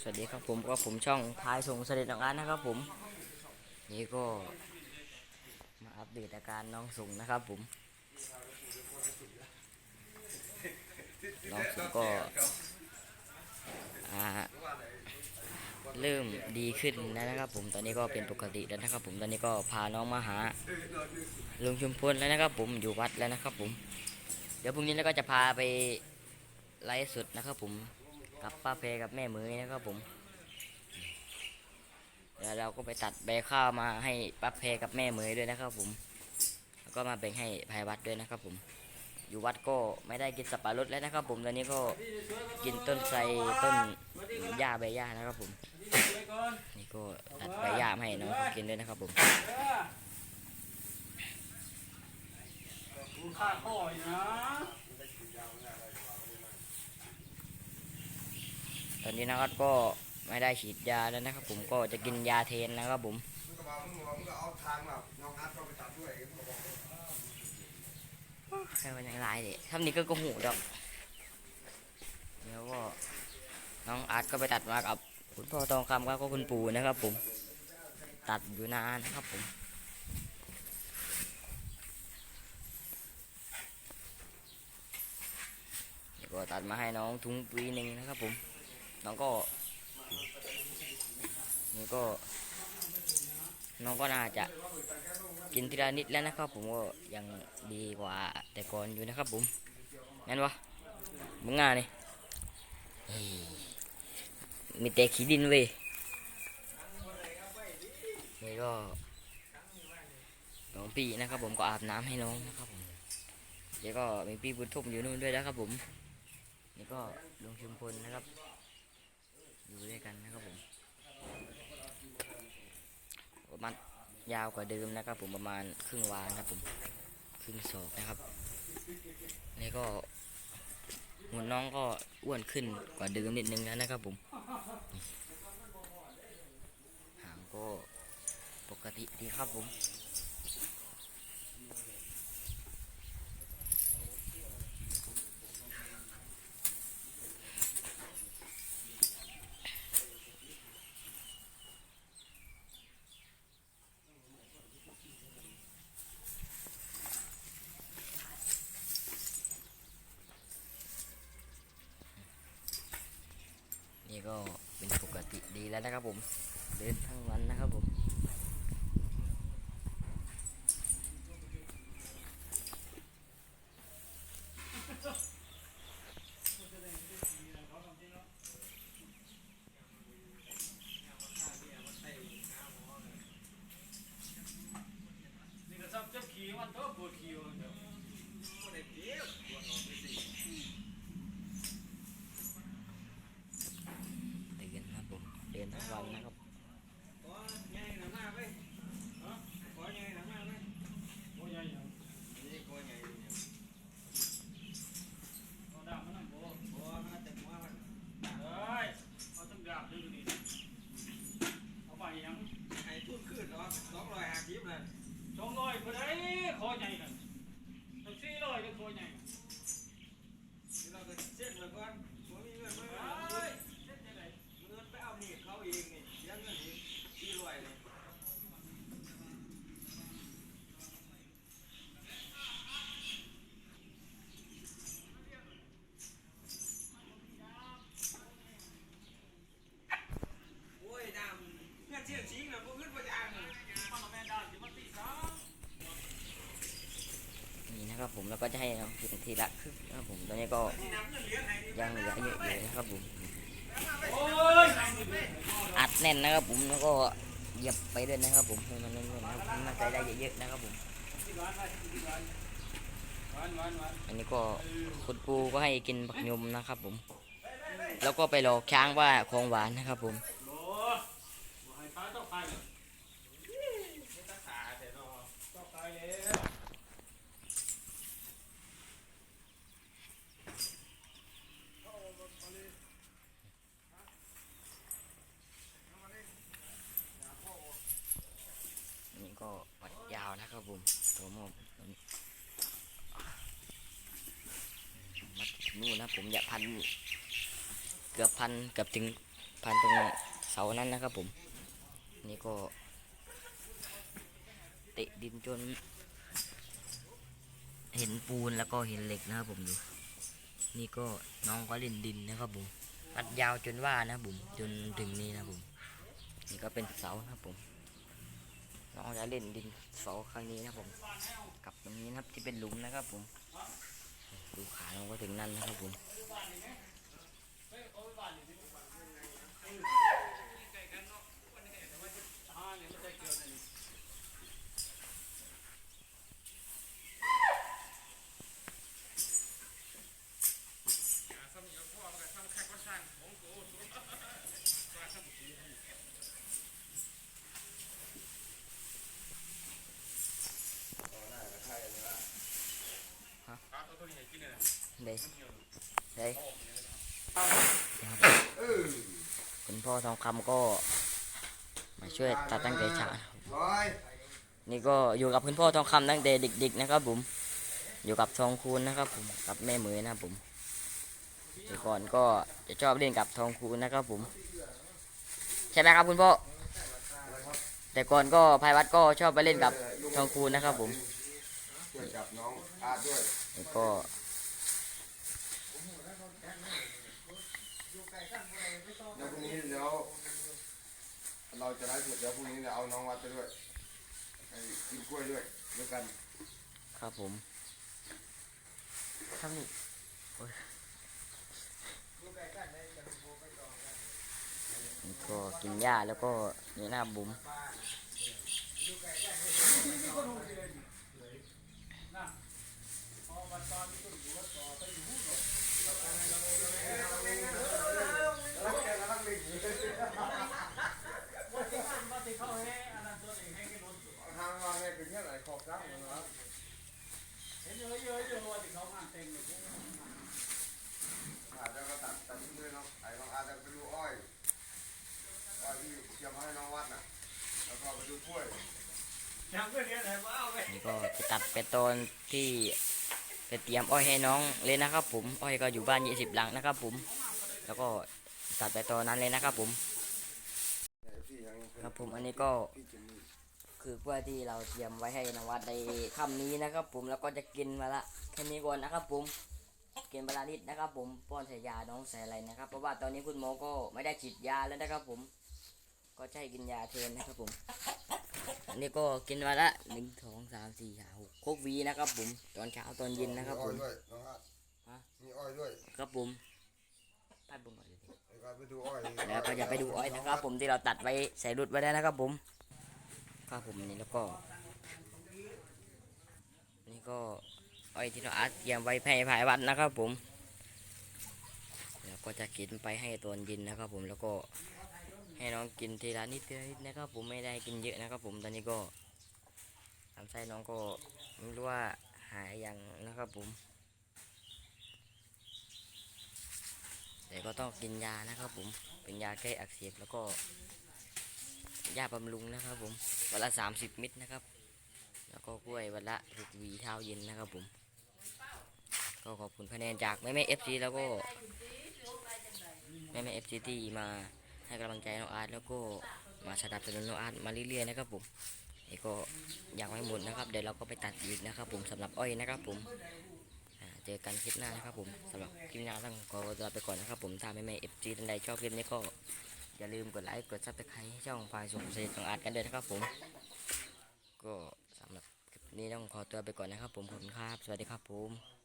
สวัสดีครับผมก็ผมช่องพายส่งเสด็จน้องอาร์ตนะครับผม นี่ก็มาอัปเดตอาการน้องส่งนะครับผม น้องส่งก็เริ่มดีขึ้นแล้วนะครับผมตอนนี้ก็เป็นปกติแล้วนะครับผมตอนนี้ก็พาน้องมาหาลุงชุมพลแล้วนะครับผมอยู่วัดแล้วนะครับผม เดี๋ยวพรุ่งนี้แล้วก็จะพาไปไลฟ์สดนะครับผม กับป้าเพกับแม่เหมยนะครับผม เดี๋ยวเราก็ไปตัดใบข้าวมาให้ป้าเพกับแม่เหมยด้วยนะครับผม แล้วก็มาแบ่งให้ภายวัดด้วยนะครับผม อยู่วัดก็ไม่ได้กินสับปะรดแล้วนะครับ ผม ตอนนี้ก็กินต้นไทรต้นหญ้าใบหญ้านะครับผม นี่ก็ตัดใบหญ้าให้น้องเขากินด้วยนะครับผมดูค่าพ่อนะ อนนี้นะครับก็ไม่ได้ฉีดยาแล้วนะครับ ผมก็จะกินยาเทนนะครับผมมึงก็บอกมึงบอกมึงก็เอาทางแบบน้องอาร์ตเข้าไปตัดด้วยมึงก็บอกใครมันยังไรเด็ทำนี้ก็โกหูดอกเดี๋ยวก็น้องอาร์ตก็ไปตัดมากับคุณพ่อทองคำครับก็คุณปู่นะครับ ผม ตัดอยู่นานนะครับผมเดี๋ยวก็ตัดมาให้น้องทุงปีหนึ่งนะครับผม น้องก็ นี่ก็ น้องก็น่าจะกินทีละนิดแล้วนะครับ ผมก็ยังดีกว่าแต่ก่อนอยู่นะครับผมงั้นวะมึงงานนี่เฮ้ยมีแต่ขี้ดินเว้ยนี่ก็น้องพี่นะครับ ผมก็อาบน้ำให้น้องนะครับผมเดี๋ยวก็มีพี่บุญทุ่มอยู่นู่นด้วยนะครับผม นี่ก็ลุงชุมพลนะครับ อยู่ด้วยกันนะครับผมประมาณ ยาวกว่าเดิมนะครับ ผมประมาณครึ่งวานะครับผมครึ่งศอกนะครับนี่ก็หุ่นน้องก็อ้วนขึ้นกว่าเดิมนิดนึงแล้วนะครับผมหางก็ปกติดีครับผมนี่ ก็เป็นปกติดีแล้วนะครับผม เดินทั้งวันนะครับผม นี่ก็ซับเจ็บขี้มันก็ปวดขี้มันเดี๋ยว เดินนะครับผมเดินทั้งวันนะครับ โอ้ยใหญ่ยังเอาดาบมานั่งโบ้เอ้ยเอาทั้งดาบดูดิเอาไปยังสองร้อยคนไอ้คอใหญ่กันตั้งสี่ร้อยก็คอใหญ่เอ้ยเจ็ดจะไหน มันแม่ด้านที่มันตีสาม นี่นะครับ ผมแล้วก็จะให้น้องทีละครึ่งนะครับผมตอนนี้ก็ยังเหลือเยอะอยู่นะครับผมอัดแน่นนะครับผมแล้วก็เหยียบไปด้วยนะครับผมให้มันแน่นๆนะครับให้มันใจได้เยอะๆนะครับผมอันนี้ก็คุณปูก็ให้กินบักยมนะครับผม แล้วก็ไปหลอกช้างว่าของหวานนะครับผม โหบ่ให้ตายต้องตายเลยต้องตายแล้ว นี่ก็วัดยาวนะครับผมตัวมอบตัวนี้ นู่นนะผมอยาพันเกือบพันเกือบถึงพันตรงเสานั้นนะครับผม นี่ก็เตะดินจน เห็นปูนแล้วก็เห็นเหล็กนะครับผมดูนี่ก็น้องก็เล่นดินนะครับผมตัดยาวจนว่านะครับผมจนถึงนี่นะครับผมนี่ก็เป็นเสานะครับผมน้องจะเล่นดินเสาครั้งนี้นะครับผมกับตรงนี้นะครับที่เป็นหลุมนะครับผม ดูขาลงก็ถึงนั่นนะครับผม đây đây เออคุณพ่อทองคำก็ มาช่วยตัดตั้งแต่เช้าบอยนี่ก็อยู่กับคุณพ่อทองคำตั้งแต่เด็ก ๆ นะครับผมอยู่กับทองคูณนะครับผมกับแม่เหมยนะครับผมแต่ก่อนก็จะชอบเล่นกับทองคูณนะครับผมใช่ไหมครับคุณพ่อแต่ก่อนก็ภายวัดก็ชอบไปเล่นกับทองคูณนะครับผมช่วยจับน้องอาร์ตด้วยแล้วก็ เดี๋ยวพรุ่ง นี้เดี๋ยวเราจะไลฟ์สดเดี๋ยวพรุ่งนี้เดี๋ยวเอาน้องวัดไปด้วยให้กินกล้วยด้วยด้วยกันครับผมครับนี่โอ้ยนี่ก็กินหญ้าแล้วก็นี่หน้าบุ๋ม ทางวางให้เป็นแค่ไหนขอบซ้ำนะครับอาจจะก็ตัดตัดทิ้งเลยเนาะไอ้น้องอาจจะไปดูอ้อยอ้อยที่เตรียมมาให้น้องวัดน่ะแล้วก็ไปดูกล้วย นี่ก็จะตัดไปตอนที่จะเตรียมอ้อยให้น้องเลยนะครับ ผมอ้อยก็อยู่บ้านยี่สิบหลังนะครับ ผม แล้วก็ตัดไปตอนนั้นเลยนะครับ ผม ครับผมอันนี้ก็คือเพื่อที่เราเตรียมไว้ให้นวัดในค่ำนี้นะครับ ผมแล้วก็จะกินมาละแค่นี้ก่อนนะครับ ผมกินเวลานิดนะครับ ผมป้อนใส่ยาน้องใส่อะไรนะครับเพราะว่าตอนนี้คุณหมอก็ไม่ได้ฉีดยาแล้วนะครับ ผม ก็ให้กินยาแทนนะครับผม อันนี้ก็กินมาละหนึ่งสองสามสี่ห้าหกโคกหวีนะครับผมตอนเช้าตอนเย็นนะครับผม มีอ้อยด้วยน้องอาร์ตฮะ มีอ้อยด้วยครับผมไปบุญก่อนเลยแล้วก็ไปดูอ้อยแล้วก็อย่าไปดูอ้อยนะครับ ผมที่เราตัดไว้ใส่รุดไว้ได้นะครับผมครับผมนี่แล้วก็ นี่ก็อ้อยที่เราอัดเตรียมไว้ให้ภายวันนะครับผม แล้วก็จะกินไปให้ตอนเย็นนะครับ ผมแล้วก็ ให้น้องกินทีละนิดทีละนิดนะครับผมไม่ได้กินเยอะนะครับผมตอนนี้ก็ลำไส้น้องก็ไม่รู้ว่าหายยังนะครับผม แต่ก็ต้องกินยานะครับผมเป็นยาแก้อักเสบแล้วก็ยาบำรุงนะครับผมวันละสามสิบเม็ดนะครับ แล้วก็กล้วยวันละหกวีเท้าเย็นนะครับผม ก็ขอบคุณคะแนนจากแม่แม่เอฟซีแล้วก็แม่แม่เอฟซีที่มา ให้กำลังใจน้องอาร์ตแล้วก็มาสนับสนุนน้องอาร์ตมาเรื่อยๆนะครับผมนี่ก็ยังไม่หมดนะครับ เดี๋ยวเราก็ไปตัดอีกนะครับ ผมสำหรับอ้อยนะครับ ผมเจอกันคลิปหน้านะครับ ผมสำหรับคลิปหน้าต้องขอตัวลาไปก่อนนะครับ ผมถ้าแม่แม่เอฟซีท่านใดชอบคลิปนี้ก็อย่าลืมกดไลค์กดซับสไครต์ให้ช่องฝ่ายส่งเสด็จของอาร์ตกันด้วยนะครับ ผม ก็สำหรับคลิปนี้ต้องขอตัวไปก่อนนะครับ ผมขอบคุณครับ สวัสดีครับผม